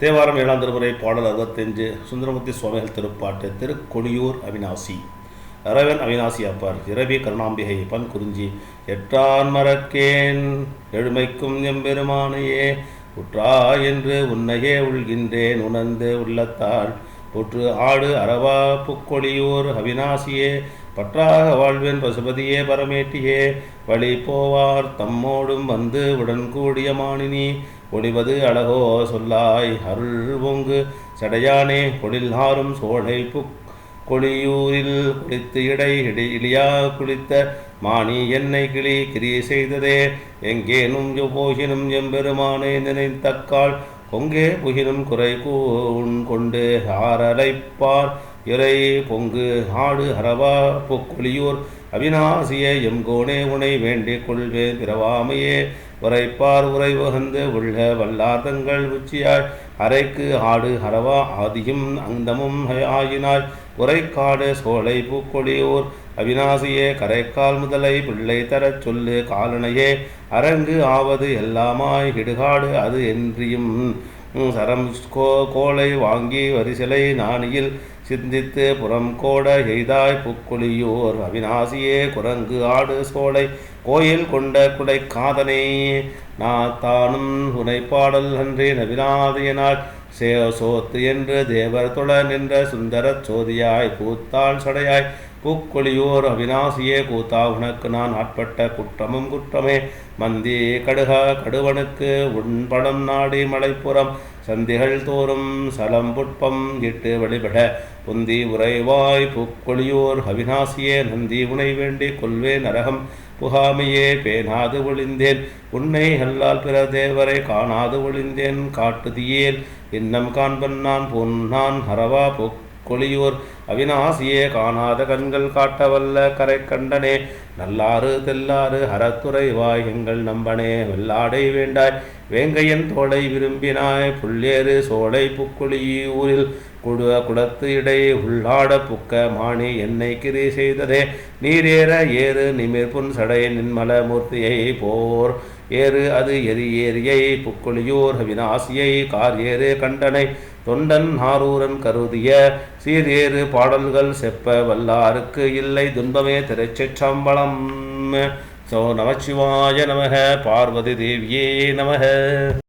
தேவாரம் ஏழாம் திருமுறை பாடல் அறுபத்தஞ்சு சுந்தரமூர்த்தி சுவாமிகள் திருப்பாட்டு திருக்கொடியூர் அவினாசி. அரவன் அவிநாசி அப்பார் இரவி கருணாம்பிகை பன் குறிஞ்சி எட்டான் மறக்கேன் எழுமைக்கும் எம்பெருமானையே உற்றா என்று உன்னையே உள்கின்றேன் உணர்ந்து உள்ளத்தாள் போற்று ஆடு அரவா புக்கொழியூர் அவினாசியே பற்றாக வாழ்வேன் பசுபதியே பரமேட்டியே. வழி போவார் தம்மோடும் வந்து உடன் கூடிய மானினி ஒளிவது அழகோ சொல்லாய் அருள் ஒங்கு சடையானே பொழில் ஆறும் சோழை புக். கொளியூரில் குளித்து இடை இடி இழியா குளித்த மாணி என்னை கிளி கிரி செய்ததே. எங்கேனும் போகினும் எம்பெருமானை நினைத்தக்கால். கொங்கே புகினும் குறை கூண் கொண்டு ஆரலைப்பார் இறை பொங்கு ஆடு அரவா பொக்குளியூர் அவிநாசிய எங்கோனே உனை வேண்டிக் கொள்வேன் பிறவாமையே. உரைப்பார் உரை உகந்து உள்ள வல்லாதங்கள் உச்சியாய் அரைக்கு ஆடு அரவா ஆதியும் அந்தமும் ஆயினாய். உரைக்காடு சோலை பூக்கொழியூர் அவிநாசியே கரைக்கால் முதலை பிள்ளை தரச் சொல்லு காலனையே அரங்கு ஆவது எல்லாமாய் இடுகாடு அது என்றியும். சரம் கோ கோலை வாங்கி வரிசிலை நாணியில் சிந்தித்து புறம் கோட எய்தாய் புக்குழியூர் அவிநாசியே குரங்கு ஆடு சோலை கோயில் கொண்ட குடை காதனே. நாத்தானும் உனை பாடல் அன்றே நவினாதையனாள் சே சோத்து என்று தேவர் தொழ நின்ற சுந்தரச் சோதியாய் பூத்தாள் சடையாய். பூக்கொழியோர் அவிநாசியே கூத்தா உனக்கு நான் ஆட்பட்ட குற்றமும் குற்றமே. மந்தி கடுகா கடுவனுக்கு உண்படம் நாடி மலைப்புறம் சந்திகள் தோறும் சலம் புட்பம் இட்டு வழிபட. புந்தி உறைவாய் பூக்கொழியோர் அவிநாசியே நந்தி உனை வேண்டி கொள்வே நரகம். புகாமையே பேனாது ஒளிந்தேன் உன்னை அல்லால் பிற தேவரை காணாது ஒளிந்தேன் காட்டுதியேல் இன்னம் காண்பன் நான் பொன்னான் ஹரவா புக் கொளியூர் அவிநாசியே காணாத கண்கள் காட்டவல்ல கரை கண்டனே. நல்லாறு தெல்லாறு ஹரத்துறை வாய் எங்கள் நம்பனே. வெள்ளாடை வேண்டாய் வேங்கையன் தோளை விரும்பினாய். புள்ளேறு சோலை புக்குழியூரில் குடு குடத்து இடை. உள்ளாட புக்க மாணி என்னை கிரி செய்ததே. நீரேற ஏறு நிமிர் புன் சடை நின்மல மூர்த்தியை போர். ஏறு அது எரி ஏரியை புக்குழியூர் விநாசியை கார் ஏறு கண்டனை தொண்டன் ஆரூரன் கருதிய சீரேறு பாடல்கள் செப்ப வல்லாருக்கு இல்லை துன்பமே திருச்சிற்றம்பலம் சோ நமச்சிவாய நமக பார்வதி தேவியே நமக.